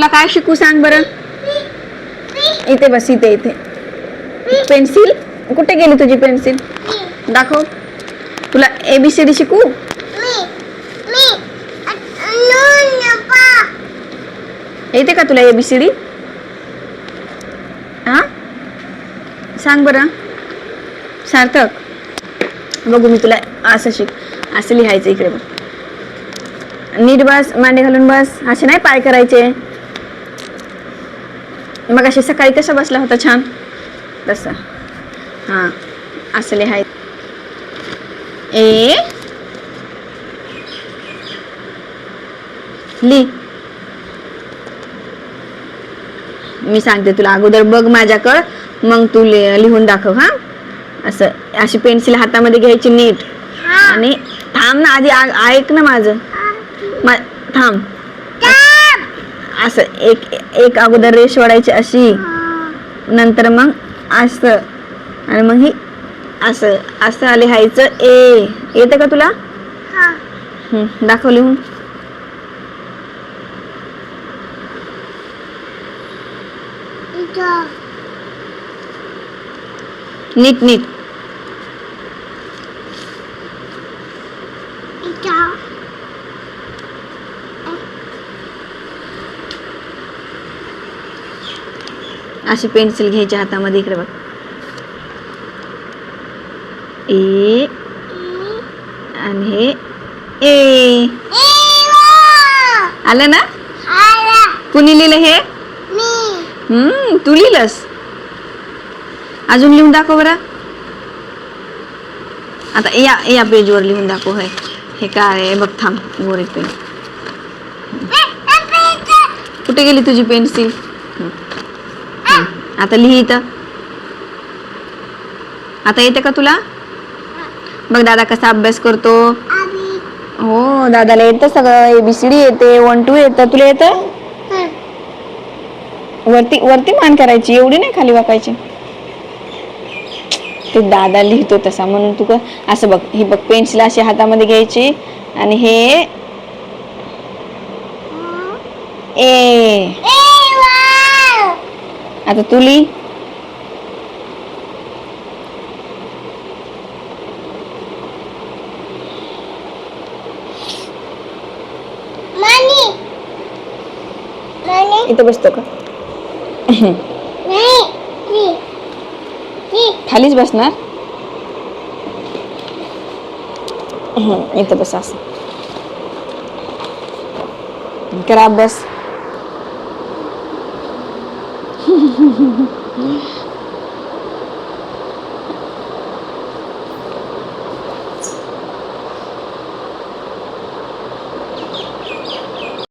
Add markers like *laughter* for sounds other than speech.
तुला काय शिकू सांग बरं? इथे बस इथे इथे. पेन्सिल? कुठे गेली तुझी पेन्सिल? दाखव. तुला एबीसीडी शिकू? येते का तुला एबीसीडी हा? सांग बरं. सार्थक. बघू मी तुला असं शिक असं लिहायचं इकडे बघ. नीट बस मांडे घालून बस. असे नाही पाय करायचे. मग अशी सकाळी कसा बसला होता छान? तसं. हां असं लिहाय ए? ली. मी सांगते तुला अगोदर बघ माझ्याकडं मग तू लिहून दाखव हा. असं अशी पेन्सिल हातामध्ये घ्यायची नीट. आणि थांब ना आधी ऐक ना माझं. मा- थांब. असं एक एक अगोदर रेष ओढायची अशी. नंतर मग असं. आणि मग ही असं असं लिहायचं ए येतं का तुला? हं, दाखव लिहून. नीट नीट. अशी पेन्सिल घ्यायची हातामध्ये इकडे बघ. ए. आणि हे ए. आलं ना? कुणी लिहिलं हे? हम्म तू लिहिलंस. अजून लिहून दाखव बरं. आता या या पेजवर लिहून दाखव हे. हे काय आहे? बघ थांब. गोरे पेन कुठे गेली तुझी पेन्सिल आता लिही इथं. आता येते का तुला? बघ दादा कसा अभ्यास करतो. हो दादाला येतं सगळं. एबीसीडी येते वन टू येतं. तुला येतं? वरती वरती मान करायची. एवढी नाही खाली वाकायची ते दादा लिहितो तसा म्हणून तू असं बघ. ही बघ पेन्सिल अशी हातामध्ये घ्यायची. आणि हे ए. आता तू लिही इथं बसतो का? खालीच बसणार? इथं बस असं. करा अभ्यास Hum. *laughs*